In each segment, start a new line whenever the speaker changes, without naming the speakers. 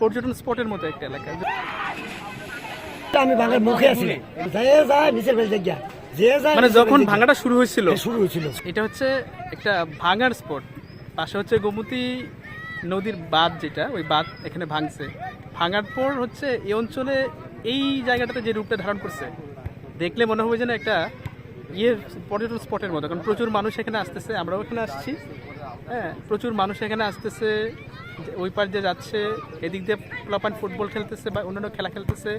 পর্যটন স্পটের মতো একটা এলাকা।
আমি ভাঙার মুখে আছি। যায়
মানে যখন ভাঙাটা শুরু হয়েছিল
শুরু হয়েছিল।
এটা হচ্ছে একটা ভাঙার স্পট। পাশে হচ্ছে গোমতী নদীর বাঁধ যেটা ওই বাঁধ এখানে ভাঙছে। ভাঙার পর হচ্ছে এই অঞ্চলে এই জায়গাটাতে যে রূপটা ধারণ করছে দেখলে মনে হবে যেন একটা ইয়ের পর্যটন স্পটের মতো কারণ প্রচুর মানুষ এখানে আসতেছে আমরাও এখানে আসছি। হ্যাঁ প্রচুর মানুষ এখানে আসতেছে ওই পার দিয়ে যাচ্ছে, এদিক দিয়ে প্লাপান ফুটবল খেলতেছে বা অন্যান্য খেলা খেলতেছে।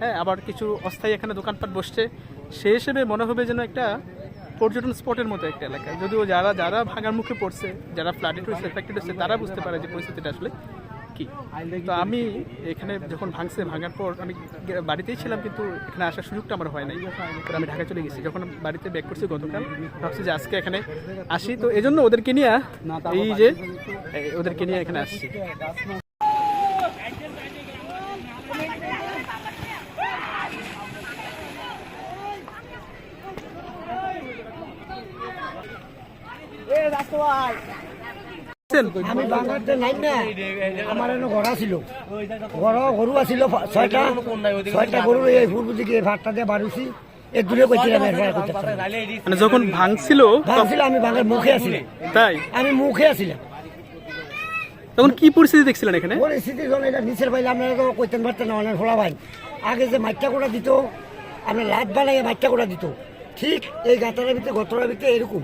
হ্যাঁ আবার কিছু অস্থায়ী এখানে দোকানপাট বসছে। সেই হিসেবে মনে হবে যেন একটা পর্যটন স্পটের মতো একটা এলাকা। যদিও যারা যারা ভাঙার মুখে পড়ছে, যারা ফ্লাডেড হয়েছে এফেক্টেড হয়েছে, তারা বুঝতে পারে যে পরিস্থিতিটা আসলে কি? তো আমি এখানে যখন ভাঙছে ভাঙার পর আমি বাড়িতেই ছিলাম কিন্তু এখানে আসার সুযোগটা আমার হয় নাই। তো আমি ঢাকা চলে গেছি। যখন বাড়িতে ব্যাক করছি গতকাল ভাবছি যে আজকে এখানে আসি। তো এই জন্য ওদেরকে নিয়ে এই যে ওদেরকে নিয়ে এখানে আসছি।
আমি বাংলাতে নাই না আমার এনে ঘোড়া ছিল ঘর গরু আছিল ছয়টা ছয়টা গরু এই পূর্ব দিকে ভাতটা দিয়ে বাড়ুছি এ দূরে কইছিলাম
মানে যখন ভাঙছিল
আমি বাংলার মুখে আছিলাম।
তাই?
আমি মুখে আছিলাম।
তখন কি পরিস্থিতি দেখছিলেন এখানে?
পরিস্থিতি যখন এটা নিচের বাইলে আপনারা তো কইতেন পারতেন না অনেক ফোলা ভাই। আগে যে মাইটটা কোটা দিত আপনার লাত বানাইয়ে মাইটটা কোটা দিত। ঠিক এই গাঁতারের ভিতরে গতরের ভিতরে এরকম।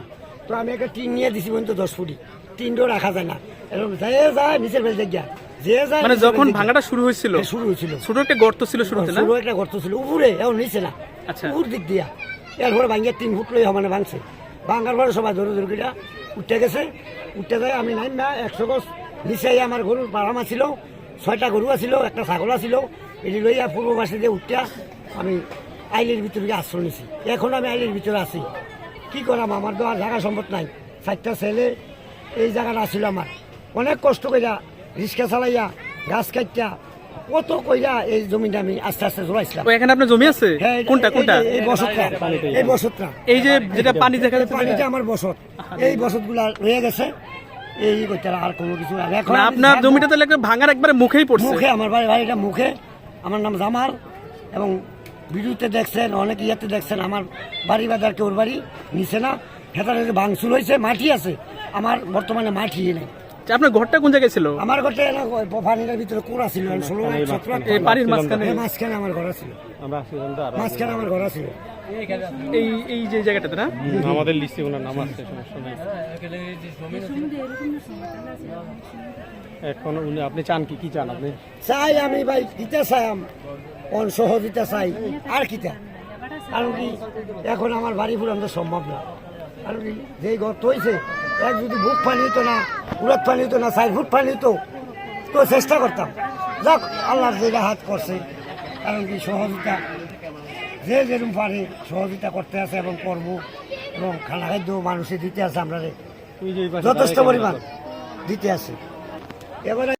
তো আমি একটা টিন নিয়ে দিছি পর্যন্ত দশ ফুটি। টিনটাও রাখা যায় না। এরকম যে যায় নিচের বেল জায়গা যে যায়
মানে যখন ভাঙাটা শুরু হয়েছিল
শুরু হয়েছিল।
ছোট একটা গর্ত ছিল শুরুতে না?
শুরু একটা গর্ত ছিল। উপরে এখন নিচে না।
আচ্ছা।
উপর দিক দিয়া। এরপরে ভাঙ্গিয়া তিন ফুট লই মানে ভাঙছে। ভাঙার পরে সবাই ধরে ধরে কিনা উঠতে গেছে। উঠতে যায় আমি নাই না একশো গছ নিচে আমার গরুর পাড়ামা ছিল। ছয়টা গরু আছিল একটা ছাগল আছিল। এটি লইয়া পূর্ব পাশে দিয়ে উঠতে আমি আইলের ভিতরে আশ্রয় নিছি। এখন আমি আইলের ভিতরে আছি। কি করাম? আমার তো আর জায়গা সম্পদ নাই। চারটা ছেলে এই জায়গাটা আছিল আমার। অনেক কষ্ট কইরা রিক্সা চালাইয়া গাছ কাটিয়া কত কইরা এই জমিটা আমি আস্তে আস্তে জোড়াইছিলাম
ও এখানে আপনার জমি আছে?
হ্যাঁ,
কোনটা কোনটা?
এই- বসতটা। এই বসতটা।
এই যে যেটা পানি দেখা যাচ্ছে
পানিটা? আমার বসত। এই বসতগুলা রয়ে গেছে। এই করতে আর কোনো কিছু আর এখন
আপনার জমিটা একটা ভাঙার একবারে মুখেই পড়ছে।
মুখে আমার ভাই ভাই এটা মুখে। আমার নাম জামাল এবং ভিডিওতে দেখছেন অনেক ইয়াতে দেখছেন আমার বাড়ি বাজার কেউর বাড়ি নিচে না ভেতরে যে ভাঙচুর হয়েছে মাটি আছে আমার বর্তমানে মাটি নেই।
যে আপনার ঘরটা কোন জায়গায় ছিল?
আমার ঘরটা পানির ভিতরে কোড়া ছিল ষোলো সতেরো
এই পানির মাঝখানে?
আমার ঘর ছিল মাঝখানে আমার ঘর ছিল
এই এই যে জায়গাটাতে না?
আমাদের লিস্টে ওনার নাম আছে সমস্যা নেই। এখন উনি আপনি চান কি? কি চান আপনি?
চাই আমি ভাই দিতে চাই অন সহযোগিতা চাই। আর কিতা কারণ কি এখন আমার বাড়ি ফুরানো সম্ভব না। কারণ কি যেই গর্ত হয়েছে এক যদি বুক পানি হতো না উড়াত পানি হতো না চার ফুট পানি হতো তো চেষ্টা করতাম। যাক আল্লাহর যেটা হাত করছে কারণ কি সহযোগিতা যে যেরকম পারে সহযোগিতা করতে আছে এবং করব এবং খানা খাদ্য মানুষে দিতে আছে আমরা।
যে
যথেষ্ট পরিমাণ দিতে আছে। Y ahora...